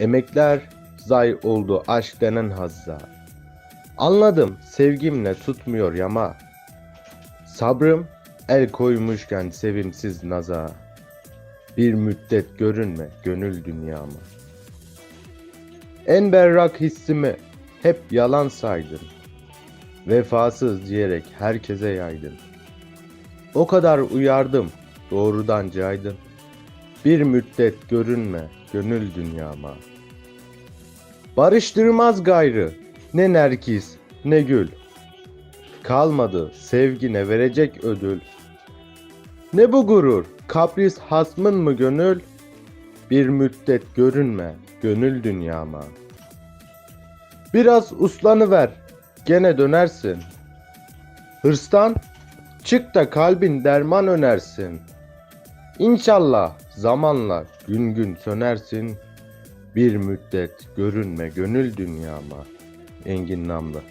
Emekler zay oldu aşk denen hazza. Anladım sevgimle tutmuyor yama. Sabrım el koymuşken sevimsiz naza. Bir müddet görünme gönül dünyama. En berrak hissimi hep yalan saydın. Vefasız diyerek herkese yaydın. O kadar uyardım doğrudan caydın. Bir müddet görünme gönül dünyama. Barıştırmaz gayrı ne nergis ne gül. Kalmadı sevgine verecek ödül. Ne bu gurur kapris hasmın mı gönül? Bir müddet görünme gönül dünyama. Biraz uslanıver gene dönersin. Hırstan çık da kalbin derman önersin. İnşallah zamanla gün gün sönersin. Bir müddet görünme gönül dünyama. Engin Namlı